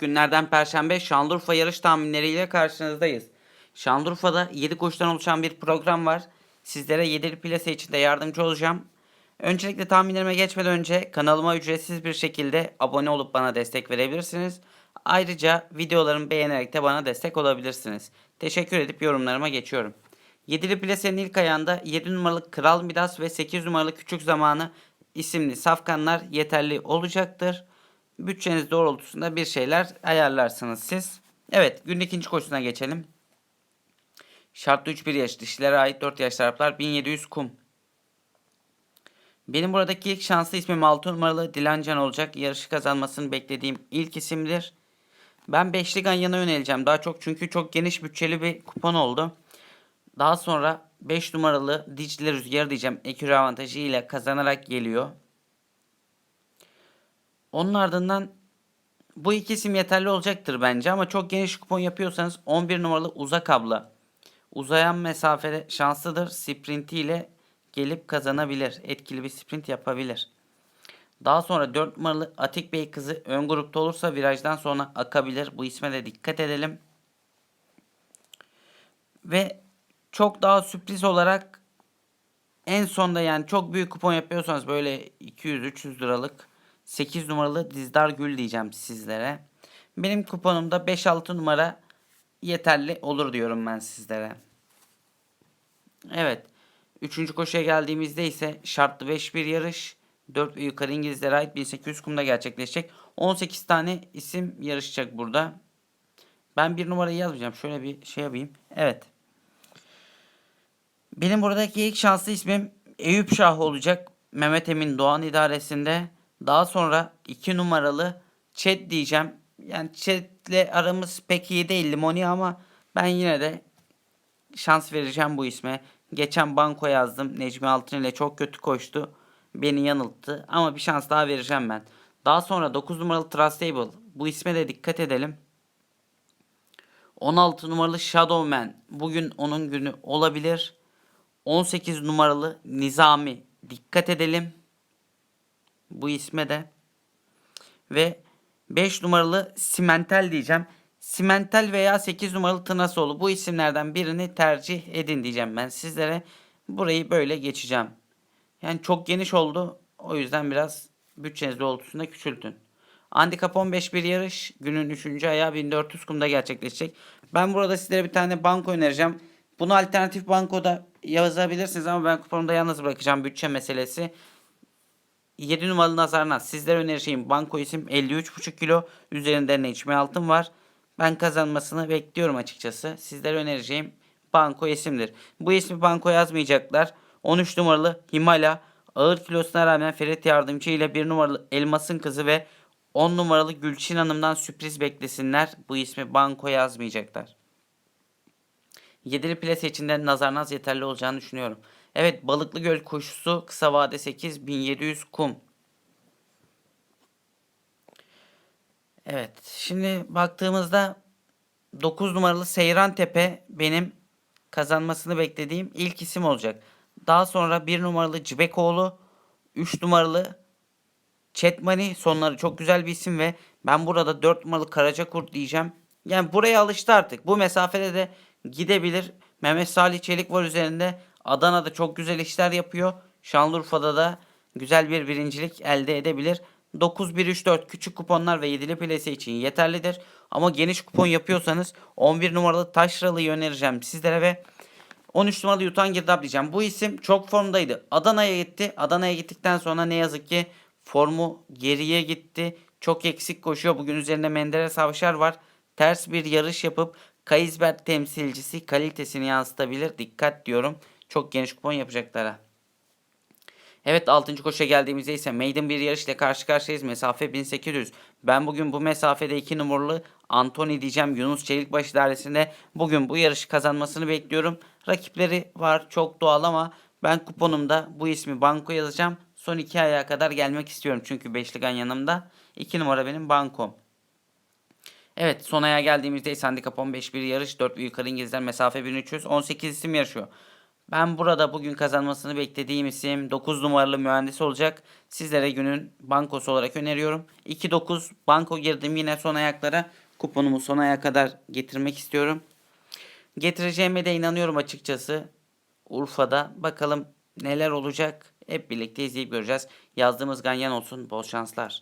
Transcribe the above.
günlerden Perşembe Şanlıurfa yarış tahminleriyle karşınızdayız. Şanlıurfa'da 7 koşudan oluşan bir program var. Sizlere 7'li plase içinde yardımcı olacağım. Öncelikle tahminlerime geçmeden önce kanalıma ücretsiz bir şekilde abone olup bana destek verebilirsiniz. Ayrıca videolarımı beğenerek de bana destek olabilirsiniz. Teşekkür edip yorumlarıma geçiyorum. 7'li plasenin ilk ayağında 7 numaralı Kral Midas ve 8 numaralı Küçük Zamanı isimli safkanlar yeterli olacaktır. Bütçeniz doğrultusunda bir şeyler ayarlarsınız siz. Evet günün ikinci koşusuna geçelim. Şartlı 3 1 yaş dişilere ait 4 yaş taraflar 1700 kum. Benim buradaki ilk şanslı ismim 6 numaralı Dilancan olacak. Yarışı kazanmasını beklediğim ilk isimdir. Ben beşli Ganyan'a yöneleceğim daha çok çünkü çok geniş bütçeli bir kupon oldu. Daha sonra 5 numaralı Dicle Rüzgarı diyeceğim. Ekürü avantajı ile kazanarak geliyor. Onun ardından bu iki isim yeterli olacaktır bence ama çok geniş kupon yapıyorsanız 11 numaralı uzak abla. Uzayan mesafede şanslıdır. Sprinti ile gelip kazanabilir. Etkili bir sprint yapabilir. Daha sonra 4 numaralı Atik Bey kızı ön grupta olursa virajdan sonra akabilir. Bu isme de dikkat edelim. Ve çok daha sürpriz olarak en sonda yani çok büyük kupon yapıyorsanız böyle 200-300 liralık 8 numaralı Dizdar Gül diyeceğim sizlere. Benim kuponumda 5-6 numara yeterli olur diyorum ben sizlere. Evet. Üçüncü koşuya geldiğimizde ise şartlı 5 bir yarış. 4 ve yukarı İngilizlere ait 1800 kumda gerçekleşecek. 18 tane isim yarışacak burada. Ben bir numarayı yazmayacağım. Şöyle bir şey yapayım. Evet. Benim buradaki ilk şanslı ismim Eyüp Şah olacak. Mehmet Emin Doğan idaresinde. Daha sonra 2 numaralı Chat diyeceğim. Yani Chat'le aramız pek iyi değil Limoni ama ben yine de şans vereceğim bu isme. Geçen banko yazdım. Necmi Altın ile çok kötü koştu. Beni yanılttı. Ama bir şans daha vereceğim ben. Daha sonra 9 numaralı Trustable. Bu isme de dikkat edelim. 16 numaralı Shadowman. Bugün onun günü olabilir. 18 numaralı Nizami. Dikkat edelim. Bu isme de. Ve 5 numaralı Simentel diyeceğim. Simentel veya 8 numaralı Tınasoğlu. Bu isimlerden birini tercih edin diyeceğim ben sizlere. Burayı böyle geçeceğim. Yani çok geniş oldu. O yüzden biraz bütçeniz doğrultusunda küçültün. Handikap 15 bir yarış. Günün 3. ayağı 1400 kumda gerçekleşecek. Ben burada sizlere bir tane banko önereceğim. Bunu alternatif bankoda yazabilirsiniz ama ben kuponumda yalnız bırakacağım bütçe meselesi. 7 numaralı Nazarnaz. Sizlere önereceğim banko isim 53,5 kilo. Üzerinde Necmi Altın var. Ben kazanmasını bekliyorum açıkçası. Sizlere önereceğim banko isimdir. Bu ismi banko yazmayacaklar. 13 numaralı Himala ağır kilosuna rağmen Ferit Yardımcı ile 1 numaralı Elmas'ın kızı ve 10 numaralı Gülçin Hanım'dan sürpriz beklesinler. Bu ismi banko yazmayacaklar. Yedili plase içinde Nazarnaz yeterli olacağını düşünüyorum. Evet Balıklı Göl koşusu kısa vade 8 1700 kum. Evet şimdi baktığımızda 9 numaralı Seyran Tepe benim kazanmasını beklediğim ilk isim olacak. Daha sonra 1 numaralı Cibekoğlu, 3 numaralı Chetmani sonları çok güzel bir isim ve ben burada 4 numaralı Karacakurt diyeceğim. Yani buraya alıştı artık. Bu mesafede de gidebilir. Mehmet Salih Çelik var üzerinde. Adana'da çok güzel işler yapıyor. Şanlıurfa'da da güzel bir birincilik elde edebilir. 9-1-3-4 küçük kuponlar ve 7'li plase için yeterlidir. Ama geniş kupon yapıyorsanız 11 numaralı Taşralı'yı önereceğim sizlere ve 13 numaralı Yutan Girdap diyeceğim. Bu isim çok formdaydı. Adana'ya gitti. Adana'ya gittikten sonra ne yazık ki formu geriye gitti. Çok eksik koşuyor. Bugün üzerinde Menderes Avşar var. Ters bir yarış yapıp Kaysberg temsilcisi kalitesini yansıtabilir. Dikkat diyorum. Çok geniş kupon yapacaklara. Evet 6. koşuya geldiğimizde ise maiden bir yarış ile karşı karşıyayız. Mesafe 1800. Ben bugün bu mesafede 2 numaralı Anthony diyeceğim Yunus Çelikbaş idaresinde. Bugün bu yarışı kazanmasını bekliyorum. Rakipleri var çok doğal ama ben kuponumda bu ismi banko yazacağım. Son 2 ayağa kadar gelmek istiyorum. Çünkü beşligan yanımda. 2 numara benim bankom. Evet son ayağa geldiğimizde ise handikap 15 bir yarış. 4 ve yukarı İngilizler mesafe 1300. 18 isim yarışıyor. Ben burada bugün kazanmasını beklediğim isim 9 numaralı mühendis olacak. Sizlere günün bankosu olarak öneriyorum. 2-9 banko girdim yine son ayaklara. Kuponumu son aya kadar getirmek istiyorum. Getireceğime de inanıyorum açıkçası. Urfa'da bakalım neler olacak. Hep birlikte izleyip göreceğiz. Yazdığımız ganyan olsun. Bol şanslar.